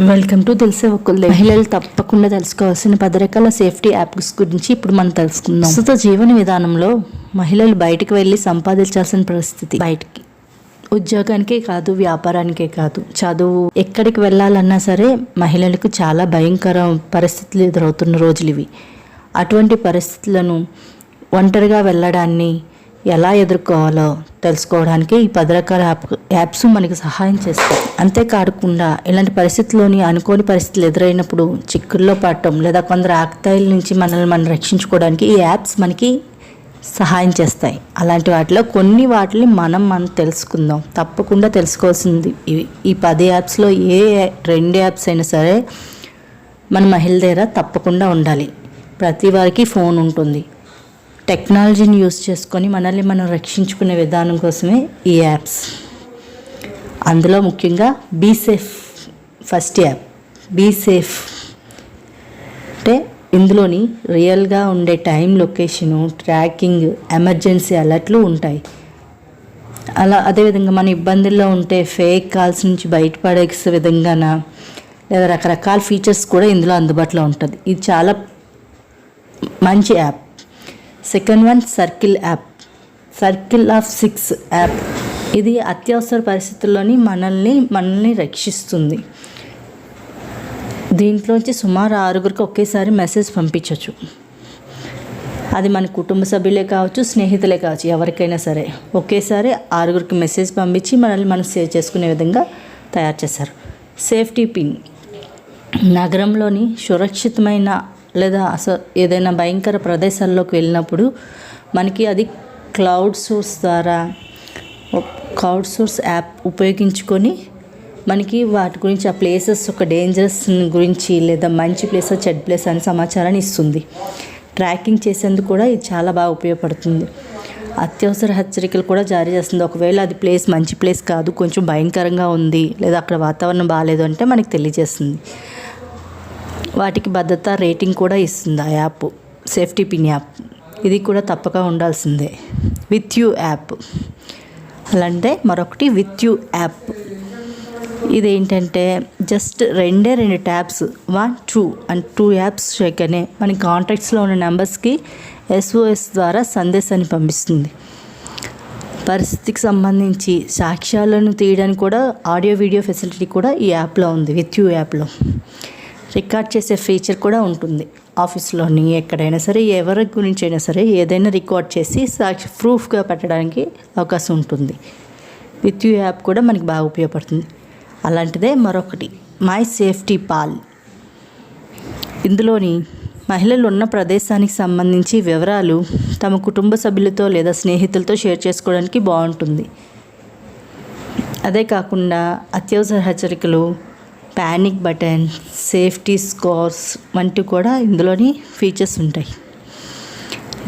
Welcome to తెలిసే ఒకళ్ళు మహిళలు తప్పకుండా తెలుసుకోవాల్సిన పది రకాల సేఫ్టీ యాప్స్ గురించి ఇప్పుడు మనం తెలుసుకుందాం. ప్రస్తుత జీవన విధానంలో మహిళలు బయటికి వెళ్ళి సంపాదించాల్సిన పరిస్థితి. బయటికి. ఉద్యోగానికే కాదు వ్యాపారానికే కాదు. చదువు ఎక్కడికి వెళ్ళాలన్నా సరే మహిళలకు చాలా భయంకర పరిస్థితులు ఎదురవుతున్న రోజులు ఇవి. అటువంటి పరిస్థితులను ఒంటరిగా వెళ్ళడాన్ని ఎలా ఎదుర్కోవాలో తెలుసుకోవడానికి ఈ పది రకాల యాప్ యాప్స్ మనకి సహాయం చేస్తాయి. అంతేకాకుండా ఇలాంటి పరిస్థితుల్లోని అనుకోని పరిస్థితులు ఎదురైనప్పుడు చిక్కుల్లో పడటం లేదా కొందరు ఆక్తాయిల నుంచి మనల్ని మనం రక్షించుకోవడానికి ఈ యాప్స్ మనకి సహాయం చేస్తాయి. అలాంటి వాటిలో కొన్ని వాటిని మనం మనం తెలుసుకుందాం. తప్పకుండా తెలుసుకోవాల్సింది ఇవి ఈ పది యాప్స్లో ఏ రెండు యాప్స్ అయినా సరే మన మహిళ దగ్గర తప్పకుండా ఉండాలి. ప్రతి వారికి ఫోన్ ఉంటుంది. టెక్నాలజీని యూస్ చేసుకొని మనల్ని మనం రక్షించుకునే విధానం కోసమే ఈ యాప్స్. అందులో ముఖ్యంగా be safe first app. Be safe. అంటే ఇందులోని రియల్గా ఉండే టైం లొకేషను ట్రాకింగ్ ఎమర్జెన్సీ అలర్ట్లు ఉంటాయి. అలా అదేవిధంగా మన ఇబ్బందుల్లో ఉంటే ఫేక్ కాల్స్ నుంచి బయటపడే విధంగాన లేదా రకరకాల ఫీచర్స్ కూడా ఇందులో అందుబాటులో ఉంటుంది. ఇది చాలా మంచి app. Second one circle app. Circle of six app. ఇది అత్యవసర పరిస్థితుల్లోని మనల్ని మనల్ని రక్షిస్తుంది. దీంట్లోంచి సుమారు ఆరుగురికి ఒకేసారి మెసేజ్ పంపించవచ్చు అది మన కుటుంబ సభ్యులే కావచ్చు స్నేహితులే కావచ్చు ఎవరికైనా సరే. ఒకేసారి ఆరుగురికి మెసేజ్ పంపించి మనల్ని మనం సేవ్ చేసుకునే విధంగా తయారు చేశారు. Safety pin. నగరంలోని సురక్షితమైన లేదా అసలు ఏదైనా భయంకర ప్రదేశాల్లోకి వెళ్ళినప్పుడు మనకి అది క్లౌడ్ సోర్స్ ద్వారా క్లౌడ్ సోర్స్ యాప్ ఉపయోగించుకొని మనకి వాటి గురించి ఆ ప్లేసెస్ ఒక డేంజరస్ గురించి లేదా మంచి ప్లేస్ చెడ్ ప్లేస్ అని సమాచారాన్ని ఇస్తుంది. ట్రాకింగ్ చేసేందుకు కూడా ఇది చాలా బాగా ఉపయోగపడుతుంది. అత్యవసర హెచ్చరికలు కూడా జారీ చేస్తుంది. ఒకవేళ అది ప్లేస్ మంచి ప్లేస్ కాదు కొంచెం భయంకరంగా ఉంది లేదా అక్కడ వాతావరణం బాగాలేదు అంటే మనకి తెలియజేస్తుంది. వాటికి భద్రత రేటింగ్ కూడా ఇస్తుంది ఆ యాప్. Safety pin app. ఇది కూడా తప్పక ఉండాల్సిందే. With you app. అలాంటే మరొకటి విత్ యూ యాప్. ఇదేంటంటే జస్ట్ రెండే రెండు tabs one two and two apps చేయకనే మన కాంటాక్ట్స్లో ఉన్న నెంబర్స్కి ఎస్ఓఎస్ ద్వారా సందేశాన్ని పంపిస్తుంది. పరిస్థితికి సంబంధించి సాక్ష్యాలను తీయడానికి కూడా ఆడియో వీడియో ఫెసిలిటీ కూడా ఈ యాప్లో ఉంది విత్ యూ యాప్లో. రికార్డ్ చేసే ఫీచర్ కూడా ఉంటుంది. ఆఫీస్లోని ఎక్కడైనా సరే ఎవరి గురించి అయినా సరే ఏదైనా రికార్డ్ చేసి సాక్షి ప్రూఫ్గా పెట్టడానికి అవకాశం ఉంటుంది. విత్ యూ యాప్ కూడా మనకి బాగా ఉపయోగపడుతుంది. అలాంటిదే మరొకటి మై సేఫ్టీ పాల్. ఇందులోని మహిళలు ఉన్న ప్రదేశానికి సంబంధించి వివరాలు తమ కుటుంబ సభ్యులతో లేదా స్నేహితులతో షేర్ చేసుకోవడానికి బాగుంటుంది. అదే కాకుండా అత్యవసర హెచ్చరికలు ప్యానిక్ బటన్ సేఫ్టీ స్కోర్స్ వంటివి కూడా ఇందులోని ఫీచర్స్ ఉంటాయి.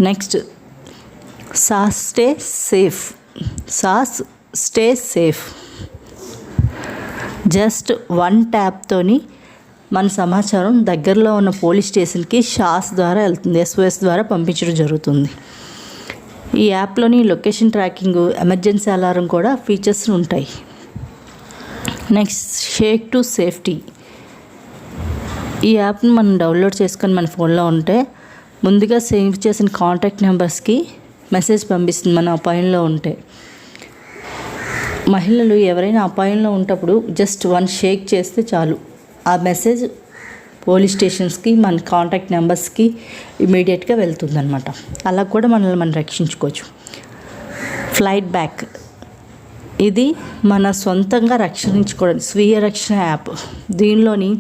Next SOS stay safe SOS stay safe just one ట్యాప్తోని మన సమాచారం దగ్గరలో ఉన్న పోలీస్ స్టేషన్కి షాస్ ద్వారా వెళ్తుంది ఎస్ఓఎస్ ద్వారా పంపించడం జరుగుతుంది. ఈ యాప్లోని లొకేషన్ ట్రాకింగ్ ఎమర్జెన్సీ అలారం కూడా ఫీచర్స్ ఉంటాయి. Next shake to safety. ఈ యాప్ని మనం డౌన్లోడ్ చేసుకొని మన ఫోన్లో ఉంటే ముందుగా సేవ్ చేసిన కాంటాక్ట్ నెంబర్స్కి మెసేజ్ పంపిస్తుంది మన అపాయంలో ఉంటే. మహిళలు ఎవరైనా అపాయంలో ఉంటప్పుడు జస్ట్ వన్ షేక్ చేస్తే చాలు. ఆ మెసేజ్ పోలీస్ స్టేషన్స్కి మన కాంటాక్ట్ నెంబర్స్కి ఇమీడియట్గా వెళ్తుందనమాట అలా కూడా మనల్ని మనం రక్షించుకోవచ్చు. Fight back. ఇది మన సొంతంగా రక్షించుకోవడం స్వీయ రక్షణ యాప్. దీనిలోని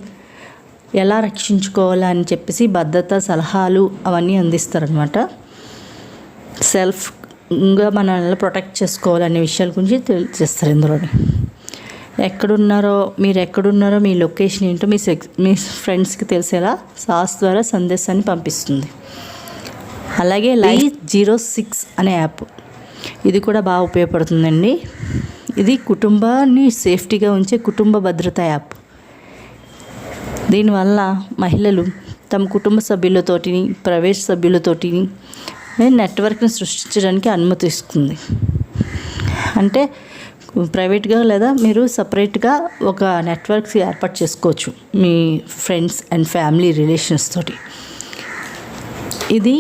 ఎలా రక్షించుకోవాలా అని చెప్పేసి భద్రత సలహాలు అవన్నీ అందిస్తారనమాట సెల్ఫ్గా మనల్ని ప్రొటెక్ట్ చేసుకోవాలనే విషయాల గురించి తెలియజేస్తారు ఇందులోని. ఎక్కడున్నారో మీరు ఎక్కడున్నారో మీ లొకేషన్ ఏంటో మీ సెక్ మీ ఫ్రెండ్స్కి తెలిసేలా సాస్ ద్వారా సందేశాన్ని పంపిస్తుంది. అలాగే లైట్ జీరో సిక్స్ అనే యాప్. ఇది కూడా బాగా ఉపయోగపడుతుందండి. ఇది కుటుంబాన్ని సేఫ్టీగా ఉంచే కుటుంబ భద్రత యాప్. దీనివల్ల మహిళలు తమ కుటుంబ సభ్యులతోటి ప్రైవేట్ సభ్యులతోటి నెట్వర్క్ని సృష్టించడానికి అనుమతిస్తుంది అంటే ప్రైవేట్గా లేదా మీరు సపరేట్గా ఒక నెట్వర్క్స్ ఏర్పాటు చేసుకోవచ్చు మీ ఫ్రెండ్స్ అండ్ ఫ్యామిలీ రిలేషన్స్ తోటి. ఇది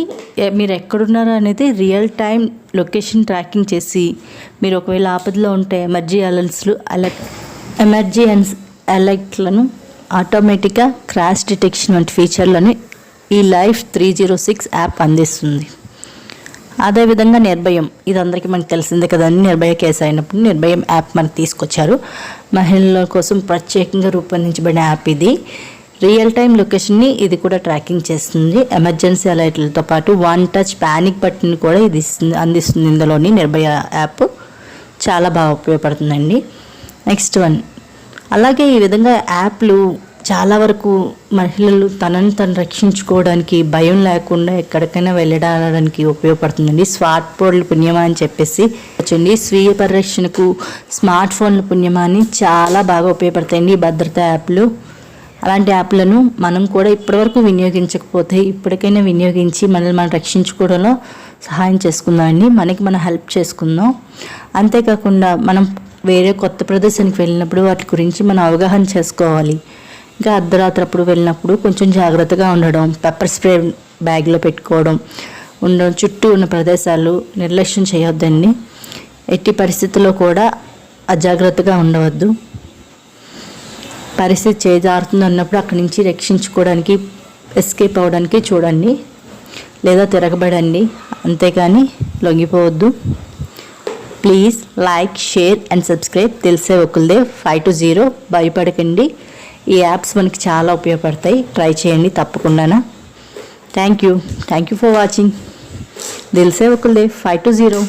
మీరు ఎక్కడున్నారో అనేది రియల్ టైం లొకేషన్ ట్రాకింగ్ చేసి మీరు ఒకవేళ ఆపదలో ఉంటే ఎమర్జీ అలర్ట్స్లు అలర్ట్ ఎమర్జెన్స్ అలర్ట్లను ఆటోమేటిక్గా క్రాష్ డిటెక్షన్ వంటి ఫీచర్లను ఈ life three zero six app అందిస్తుంది. అదేవిధంగా నిర్భయం ఇది అందరికీ మనకు తెలిసిందే కదండి నిర్భయ కేసు అయినప్పుడు నిర్భయం యాప్ మనకు తీసుకొచ్చారు. మహిళల కోసం ప్రత్యేకంగా రూపొందించబడిన యాప్ ఇది. రియల్ టైం లొకేషన్ని ఇది కూడా ట్రాకింగ్ చేస్తుంది. ఎమర్జెన్సీ అలర్ట్లతో పాటు వన్ టచ్ ప్యానిక్ బటన్ కూడా ఇది ఇస్తుంది అందిస్తుంది ఇందులోని నిర్భయ యాప్. చాలా బాగా ఉపయోగపడుతుందండి. Next one. అలాగే ఈ విధంగా యాప్లు చాలా వరకు మహిళలు తనను తను రక్షించుకోవడానికి భయం లేకుండా ఎక్కడికైనా వెళ్ళడానికి ఉపయోగపడుతుందండి. స్మార్ట్ ఫోన్లు పుణ్యమా అని చెప్పేసి వచ్చండి స్వీయ పరిరక్షణకు స్మార్ట్ ఫోన్ల పుణ్యమా అని చాలా బాగా ఉపయోగపడతాయండి ఈ భద్రతా యాప్లు. అలాంటి యాప్లను మనం కూడా ఇప్పటివరకు వినియోగించకపోతే ఇప్పటికైనా వినియోగించి మనల్ని మనం రక్షించుకోవడంలో సహాయం చేసుకుందామండి. మనకి మనం హెల్ప్ చేసుకుందాం. అంతేకాకుండా మనం వేరే కొత్త ప్రదేశానికి వెళ్ళినప్పుడు వాటి గురించి మనం అవగాహన చేసుకోవాలి. ఇంకా అర్ధరాత్రి వెళ్ళినప్పుడు కొంచెం జాగ్రత్తగా ఉండడం పెప్పర్ స్ప్రే బ్యాగ్లో పెట్టుకోవడం ఉండడం చుట్టూ ఉన్న ప్రదేశాలు నిర్లక్ష్యం చేయొద్దండి. ఎట్టి పరిస్థితుల్లో కూడా అజాగ్రత్తగా ఉండవద్దు. పరిస్థితి చేజారుతుంది అన్నప్పుడు అక్కడి నుంచి రక్షించుకోవడానికి ఎస్కేప్ అవ్వడానికి చూడండి. లేదా తిరగబడండి. అంతేకాని లొంగిపోవద్దు. Please like share and subscribe తెలిసే ఒకరిదే ఫైవ్ టు జీరో భయపడకండి. ఈ యాప్స్ మనకి చాలా ఉపయోగపడతాయి. ట్రై చేయండి తప్పకుండా thank you thank you for watching తెలిసే ఒకరిదే ఫైవ్ టు జీరో